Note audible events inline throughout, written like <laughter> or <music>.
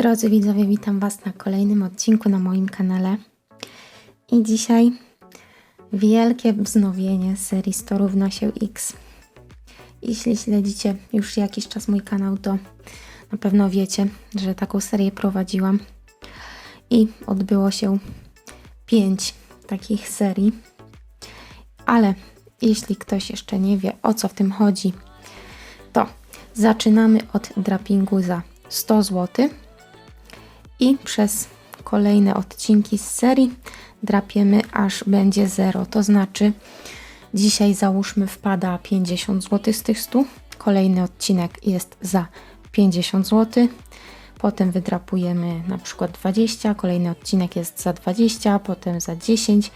Drodzy widzowie, witam Was na kolejnym odcinku na moim kanale. I dzisiaj wielkie wznowienie serii 100 równa się X. Jeśli śledzicie już jakiś czas mój kanał, to na pewno wiecie, że taką serię prowadziłam. I odbyło się 5 takich serii. Ale jeśli ktoś jeszcze nie wie o co w tym chodzi, to zaczynamy od drapingu za 100 zł i przez kolejne odcinki z serii drapiemy aż będzie 0. To znaczy dzisiaj załóżmy wpada 50 zł z tych 100. Kolejny odcinek jest za 50 zł. Potem wydrapujemy na przykład 20, kolejny odcinek jest za 20, potem za 10.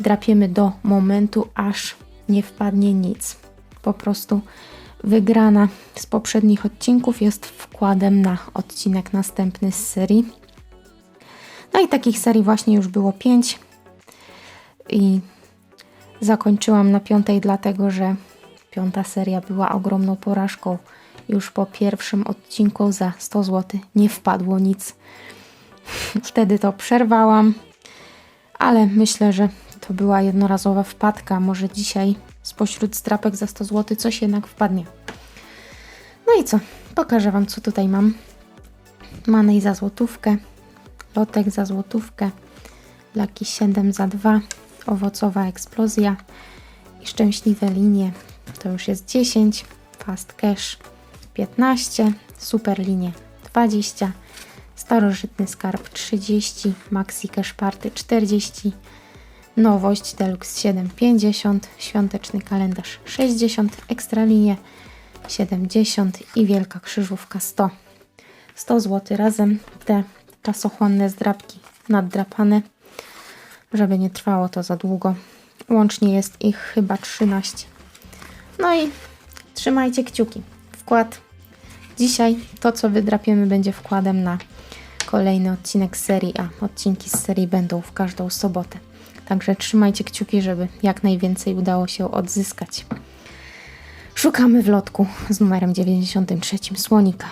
Drapiemy do momentu, aż nie wpadnie nic. Po prostu wygrana z poprzednich odcinków jest wkładem na odcinek następny z serii. No i takich serii właśnie już było 5 i zakończyłam na piątej, dlatego że piąta seria była ogromną porażką. Już po pierwszym odcinku za 100 zł nie wpadło nic. <laughs> Wtedy to przerwałam, ale myślę, że to była jednorazowa wpadka. Może dzisiaj spośród strapek za 100 zł coś jednak wpadnie. No i co? Pokażę Wam, co tutaj mam. Manej za złotówkę, lotek za złotówkę, laki 7 za 2, owocowa eksplozja i szczęśliwe linie. To już jest 10, fast cash 15, super linie 20, starożytny skarb 30, maxi cash party 40, nowość deluxe 7,50, świąteczny kalendarz 60, ekstra linie 70 i wielka krzyżówka 100. 100 zł razem te czasochłonne zdrapki naddrapane, żeby nie trwało to za długo. Łącznie jest ich chyba 13. No i trzymajcie kciuki. Wkład dzisiaj to, co wydrapiemy, będzie wkładem na kolejny odcinek serii, a odcinki z serii będą w każdą sobotę. Także trzymajcie kciuki, żeby jak najwięcej udało się odzyskać. Szukamy w lotku z numerem 93 słonika.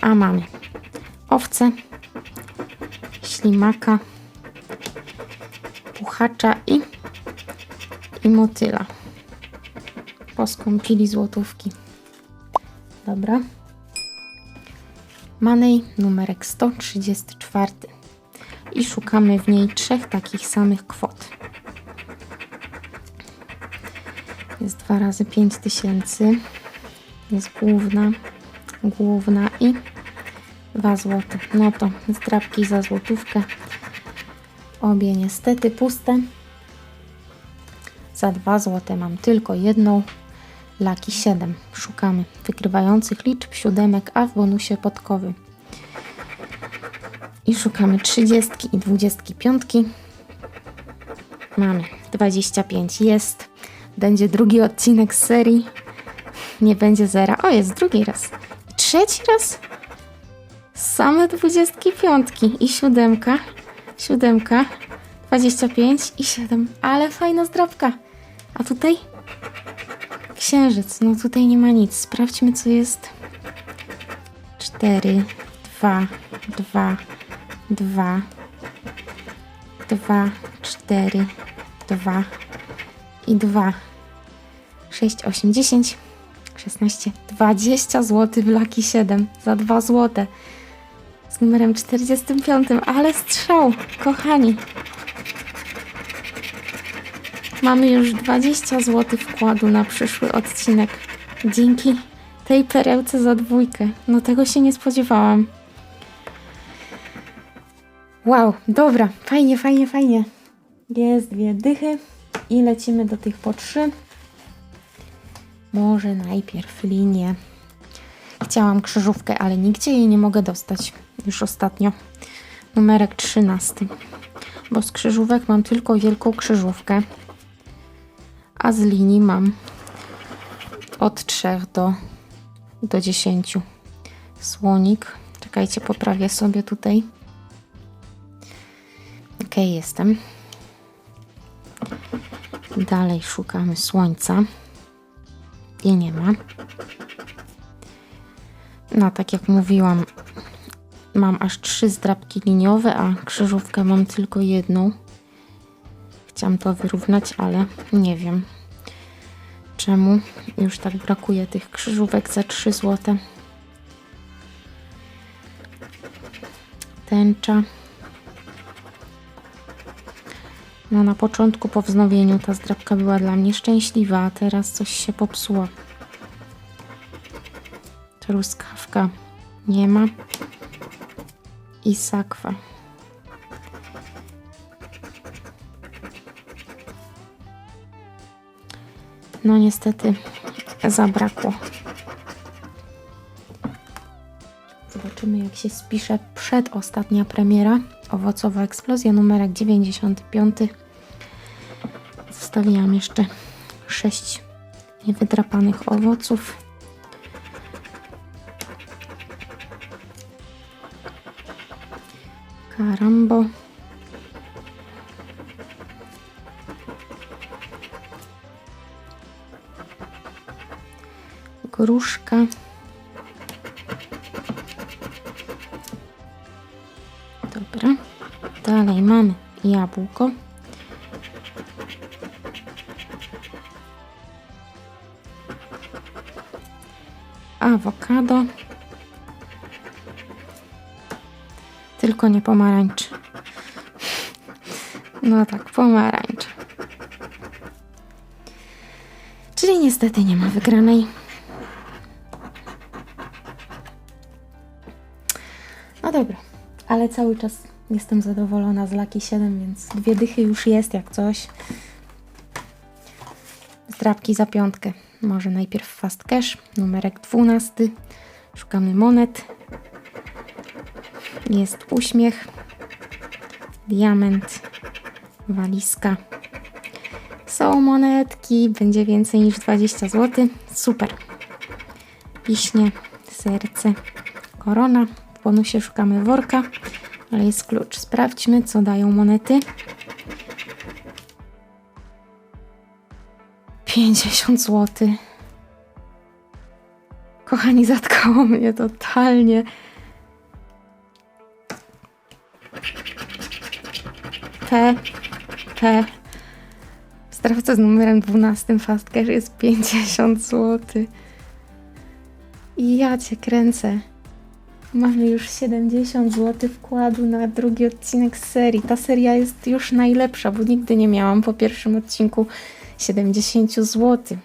A mamy owce, ślimaka, puchacza i, i motyla. Poskąpili złotówki. Dobra. Manej numerek 134. I szukamy w niej trzech takich samych kwot. Jest 2 razy 5000. Jest główna, główna i 2 zł. No to zdrabki za złotówkę. Obie niestety puste. Za 2 zł mam tylko jedną. Laki 7. Szukamy wygrywających liczb siódemek, a w bonusie podkowy. I szukamy 30 i 25. Mamy 25. Jest. Będzie drugi odcinek z serii. Nie będzie zera. O, jest drugi raz. Trzeci raz. Same 25 i siódemka. Siódemka. 25 i 7. Ale fajna zdrabka. A tutaj księżyc. No tutaj nie ma nic. Sprawdźmy, co jest. 4, 2, 2, 2, 2, 4, 2 i 2. 6, 8, 10, 16, 20 zł w Laki 7 za 2 zł z numerem 45, ale strzał, kochani. Mamy już 20 zł wkładu na przyszły odcinek. Dzięki tej perełce za dwójkę. No tego się nie spodziewałam. Wow, dobra, fajnie, fajnie, fajnie. Jest dwie dychy i lecimy do tych po trzy. Może najpierw linię. Chciałam krzyżówkę, ale nigdzie jej nie mogę dostać. Już ostatnio. Numerek 13. Bo z krzyżówek mam tylko wielką krzyżówkę. A z linii mam od 3 do, do 10. Słonik. Czekajcie, poprawię sobie tutaj. Ok, jestem. Dalej szukamy słońca. I nie ma. No, tak jak mówiłam, mam aż trzy zdrabki liniowe, a krzyżówkę mam tylko jedną. Chciałam to wyrównać, ale nie wiem czemu. Już tak brakuje tych krzyżówek za 3 zł. Tęcza. No na początku po wznowieniu ta zdrabka była dla mnie szczęśliwa, a teraz coś się popsuło. Truskawka nie ma. I sakwa. No niestety zabrakło. Zobaczymy jak się spisze przedostatnia premiera. Owocowa eksplozja numerek 95. Zostawiłam jeszcze 6 niewydrapanych owoców. Karambo. Gruszka. Dalej mamy jabłko. Awokado. Tylko nie pomarańcz. No tak, pomarańcz. Czyli niestety nie ma wygranej. No dobra, ale cały czas jestem zadowolona z Laki 7, więc dwie dychy już jest jak coś. Zdrabki za piątkę. Może najpierw fast cash, numerek 12. Szukamy monet. Jest uśmiech, diament, walizka. Są monetki, będzie więcej niż 20 zł. Super. Piśnie, serce, korona. W bonusie szukamy worka, ale jest klucz. Sprawdźmy, co dają monety. 50 zł. Kochani, zatkało mnie totalnie. P, P. W strawce z numerem 12 Fast Cash jest 50 zł. I ja cię kręcę. Mamy już 70 zł wkładu na drugi odcinek serii. Ta seria jest już najlepsza, bo nigdy nie miałam po pierwszym odcinku 70 zł.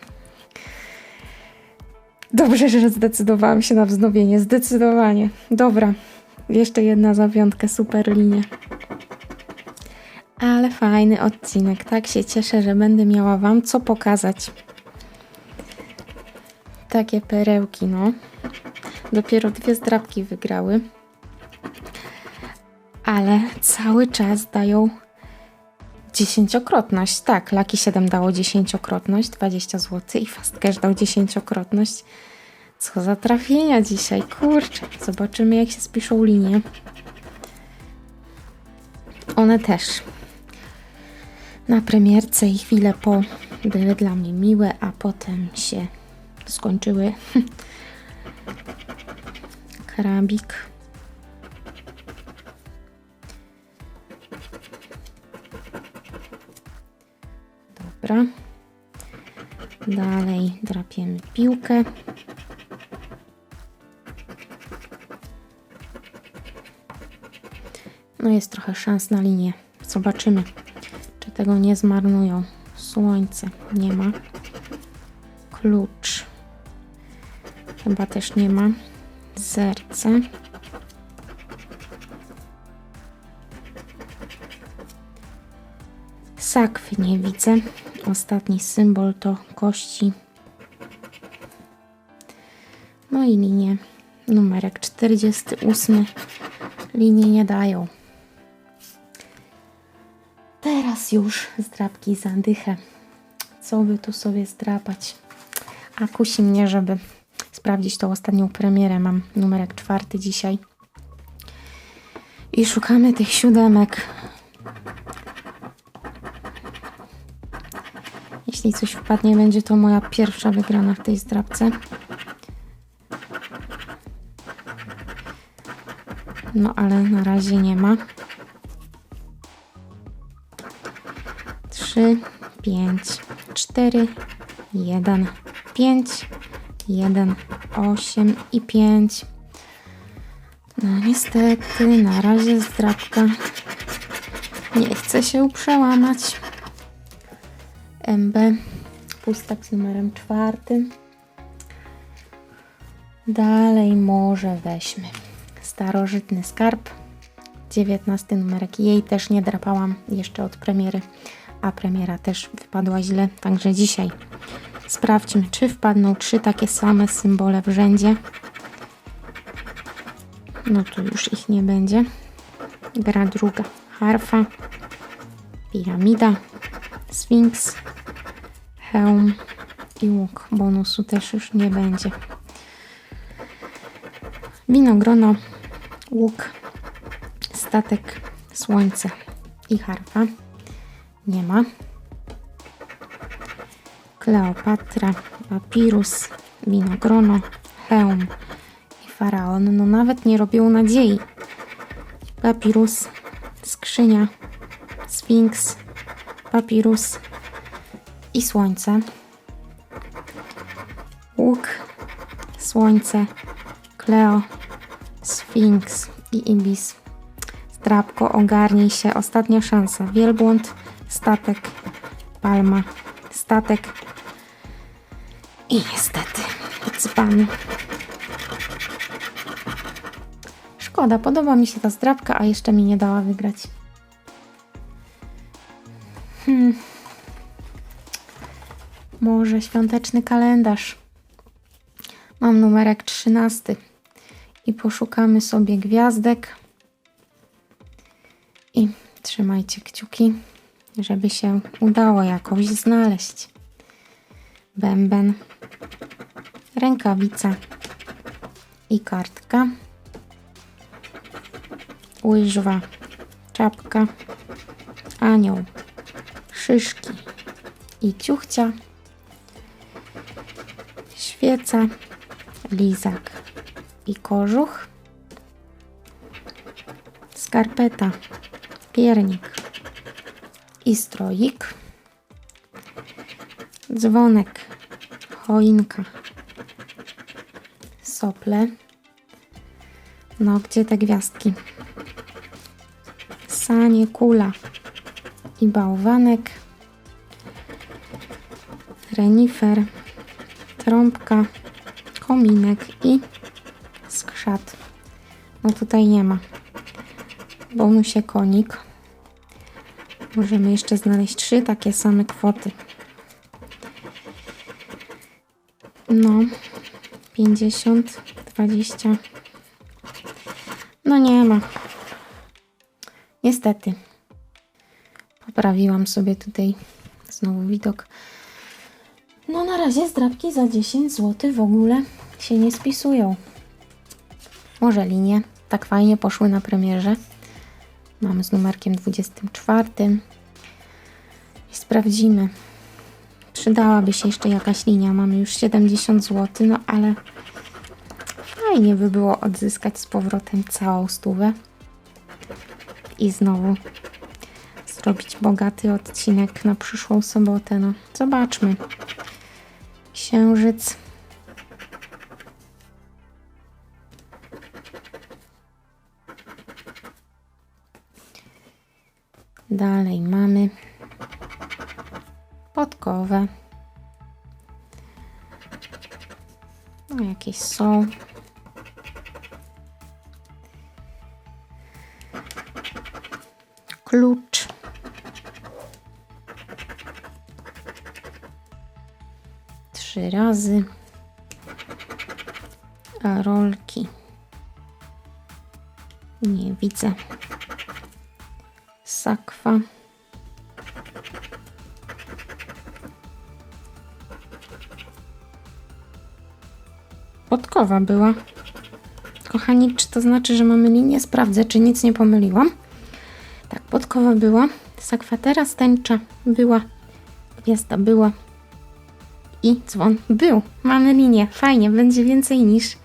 Dobrze, że zdecydowałam się na wznowienie. Zdecydowanie. Dobra. Jeszcze jedna zawiątka, super linia. Ale fajny odcinek. Tak się cieszę, że będę miała Wam co pokazać. Takie perełki, no. Dopiero dwie zdrabki wygrały. Ale cały czas dają dziesięciokrotność. Tak, Lucky 7 dało dziesięciokrotność, 20 zł i Fast Cash dał dziesięciokrotność. Co za trafienia dzisiaj, kurczę. Zobaczymy jak się spiszą linie. One też na premierce i chwilę po były dla mnie miłe, a potem się skończyły. <laughs> Karabik. Dobra. Dalej drapiemy piłkę. No jest trochę szans na linię. Zobaczymy, czy tego nie zmarnują. Słońce nie ma. Klucz. Chyba też nie ma. Serce. Sakwy nie widzę. Ostatni symbol to kości. No i linie. Numerek 48. Linie nie dają. Teraz już zdrabki za dychę. Co by tu sobie zdrapać? A kusi mnie, żeby sprawdzić tą ostatnią premierę. Mam numerek czwarty dzisiaj. I szukamy tych siódemek. Jeśli coś wpadnie, będzie to moja pierwsza wygrana w tej zdrabce. No ale na razie nie ma. 3, 5, 4, 1, 5, 1, 8 i 5. No niestety, na razie zdrabka nie chce się przełamać. MB, pustak z numerem czwartym. Dalej może weźmy starożytny skarb. 19 numerek. Jej też nie drapałam jeszcze od premiery, a premiera też wypadła źle. Także dzisiaj sprawdźmy, czy wpadną trzy takie same symbole w rzędzie. No tu już ich nie będzie. Gra druga. Harfa. Piramida. Sfinks. Hełm. I łuk. Bonusu też już nie będzie. Winogrono. Łuk. Statek. Słońce. I harfa. Nie ma. Kleopatra. Papirus. Winogrono. Hełm i faraon, no nawet nie robią nadziei. Papirus, skrzynia, sfinks, papirus i słońce. Łuk, słońce, Kleo, sfinks i ibis. Zdrabko, ogarnij się. Ostatnia szansa. Wielbłąd, statek, palma, statek i niestety dzban. Szkoda, podoba mi się ta zdrabka, a jeszcze mi nie dała wygrać. Hmm. Może świąteczny kalendarz. Mam numerek 13 i poszukamy sobie gwiazdek. I trzymajcie kciuki, żeby się udało jakąś znaleźć. Bęben, rękawica i kartka łyżwa, czapka, anioł, szyszki i ciuchcia, świeca, lizak i kożuch, skarpeta, piernik i stroik, dzwonek, choinka, sople. No, gdzie te gwiazdki? sanie, kula i bałwanek, renifer, trąbka, kominek i skrzat. No tutaj nie ma. Bonusie konik. Możemy jeszcze znaleźć trzy takie same kwoty. No, 50, 20. No nie ma. Niestety. Poprawiłam sobie tutaj znowu widok. No na razie zdrabki za 10 zł w ogóle się nie spisują. Może linie tak fajnie poszły na premierze. Mamy z numerkiem 24. I sprawdzimy. Przydałaby się jeszcze jakaś linia. Mamy już 70 zł, no ale fajnie by było odzyskać z powrotem całą stówę i znowu zrobić bogaty odcinek na przyszłą sobotę. No, zobaczmy. Księżyc. Dalej mamy podkowę. No, jakieś są. klucz. Trzy razy. A rolki. Nie widzę. Sakwa. Podkowa była. Kochani, czy to znaczy, że mamy linię? Sprawdzę, czy nic nie pomyliłam. Tak, podkowa była, sakwatera stęcza była, gwiazda była i dzwon był. Mamy linię, fajnie, będzie więcej niż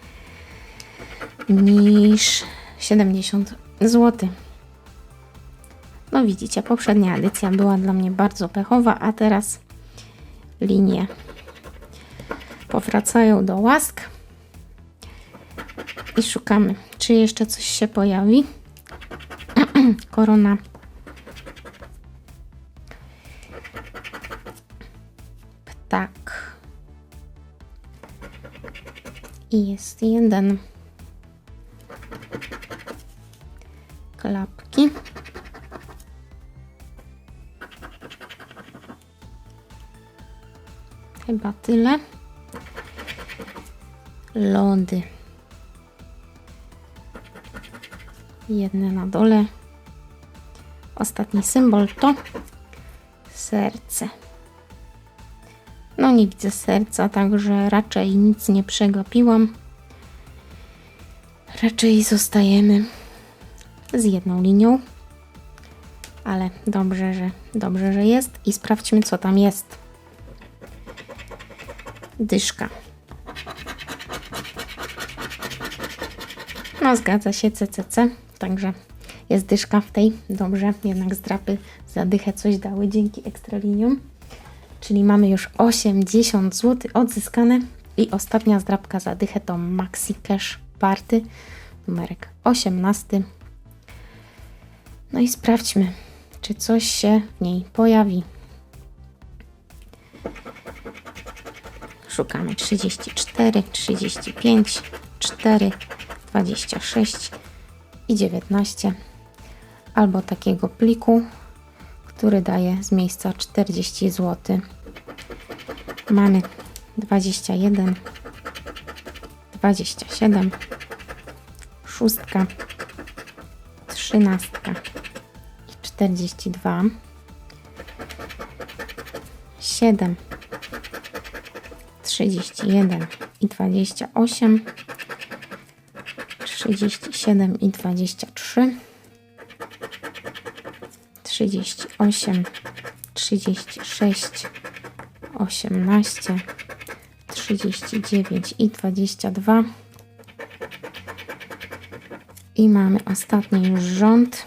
niż 70 zł. No widzicie, poprzednia edycja była dla mnie bardzo pechowa, a teraz linie powracają do łask i szukamy, czy jeszcze coś się pojawi. <clears throat> Korona. Ptak i jest jeden. Klapki. Chyba tyle. Lody jedne na dole ostatni symbol to serce no nie widzę serca, także raczej nic nie przegapiłam. Raczej zostajemy z jedną linią. Ale dobrze, że dobrze, że jest i sprawdźmy co tam jest. Dyszka. No zgadza się CCC, także jest dyszka w tej. Dobrze, jednak zdrapy zadychę coś dały dzięki ekstraliniom. Czyli mamy już 80 zł odzyskane i ostatnia zdrabka za dychę to Maxi Cash Party numerek 18. No i sprawdźmy, czy coś się w niej pojawi. Szukamy 34, 35, 4, 26 i 19 albo takiego pliku który daje z miejsca 40 zł. Mamy 21, 27, szóstka, trzynastka i 42, 7, 31 i 28, 37 i 23, 38, 36, 18, 39 i 22. I mamy ostatni już rząd.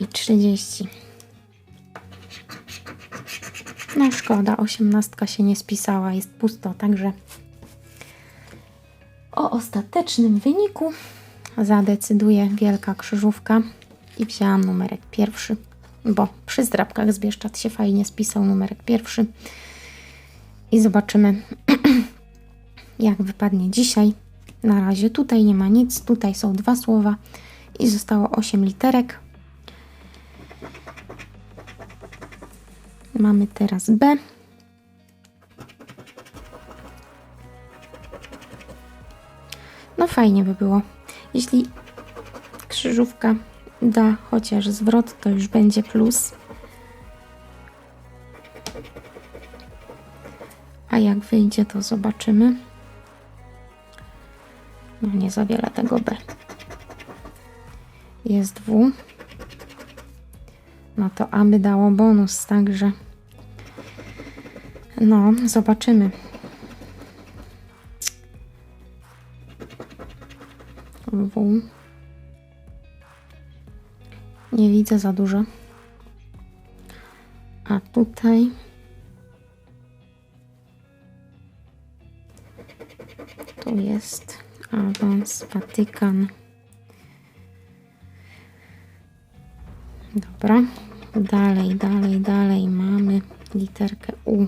I 30. szkoda, osiemnastka się nie spisała, jest pusto, także o ostatecznym wyniku zadecyduje wielka krzyżówka i wzięłam numerek pierwszy, bo przy zdrabkach z Bieszczad się fajnie spisał numerek pierwszy i zobaczymy <clears throat> jak wypadnie dzisiaj. Na razie tutaj nie ma nic, tutaj są dwa słowa i zostało 8 literek. Mamy teraz B. No fajnie by było jeśli krzyżówka da chociaż zwrot, to już będzie plus. A jak wyjdzie, to zobaczymy. No nie za wiele tego B. Jest W. No to A by dało bonus, także no, zobaczymy. W. Nie widzę za dużo. A tutaj tu jest awans Watykan. Dobra. Dalej, dalej, dalej mamy literkę U.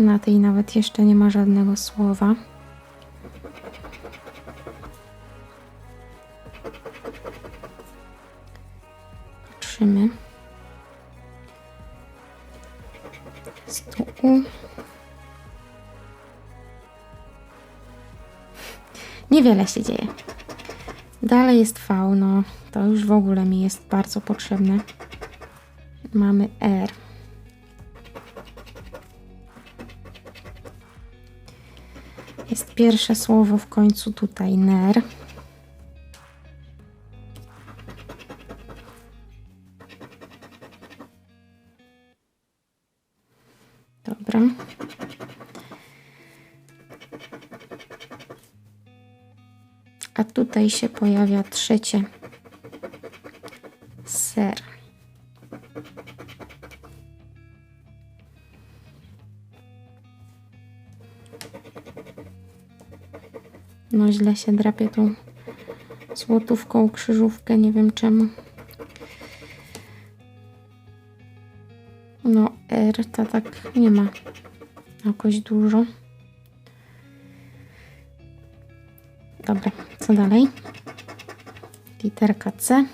Na tej nawet jeszcze nie ma żadnego słowa. Patrzymy. Stół. Niewiele się dzieje. Dalej jest V, no to już w ogóle mi jest bardzo potrzebne. Mamy R. pierwsze słowo w końcu tutaj ner. Dobra. A tutaj się pojawia trzecie. No źle się drapie tą złotówką krzyżówkę, nie wiem czemu. No R to tak nie ma jakoś dużo. Dobra, co dalej? Literka C.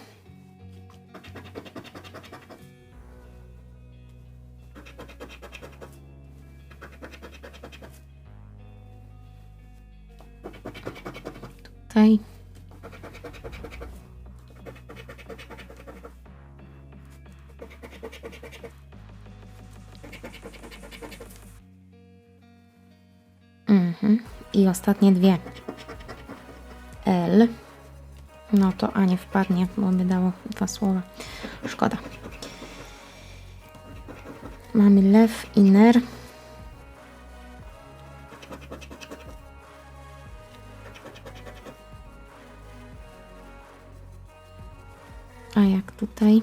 Mhm. I ostatnie dwie. L. No to A nie wpadnie, bo by dało dwa słowa. Szkoda. Mamy lew i ner. A jak tutaj?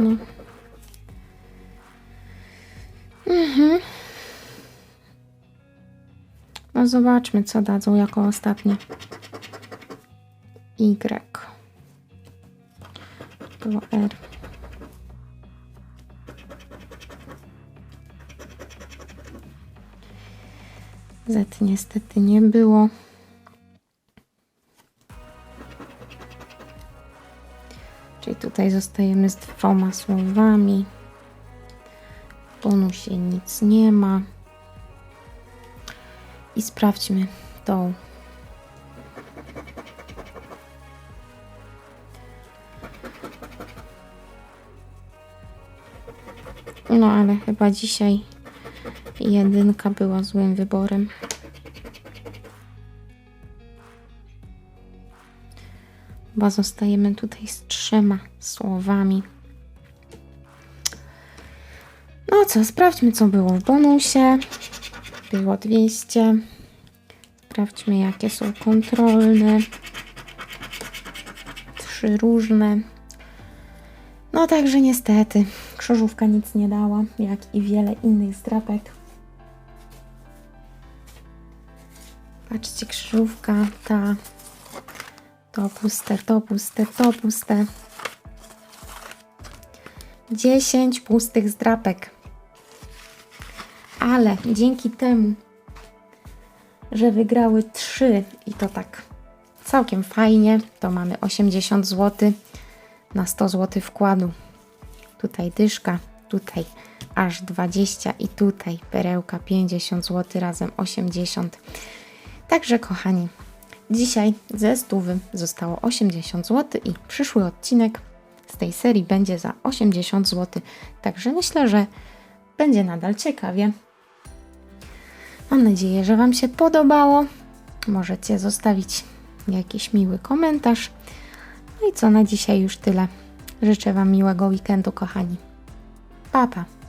Jedno. Mhm. No zobaczmy, co dadzą jako ostatnie. Y. Było R. Z niestety nie było. Tutaj zostajemy z dwoma słowami. W bonusie nic nie ma. I sprawdźmy tą. No ale chyba dzisiaj jedynka była złym wyborem. Chyba zostajemy tutaj z trzema słowami. No co, sprawdźmy, co było w bonusie. Było 200. Sprawdźmy, jakie są kontrolne. Trzy różne. No także niestety, krzyżówka nic nie dała, jak i wiele innych zdrapek. Patrzcie, krzyżówka ta to puste, to puste, to puste. 10 pustych zdrapek. Ale dzięki temu, że wygrały 3 i to tak całkiem fajnie, to mamy 80 zł na 100 zł wkładu. Tutaj dyszka, tutaj aż 20 i tutaj perełka 50 zł razem 80. Także kochani, Dzisiaj ze stówy zostało 80 zł i przyszły odcinek z tej serii będzie za 80 zł. Także myślę, że będzie nadal ciekawie. Mam nadzieję, że Wam się podobało. Możecie zostawić jakiś miły komentarz. No i co na dzisiaj już tyle. Życzę Wam miłego weekendu, kochani. Pa, pa.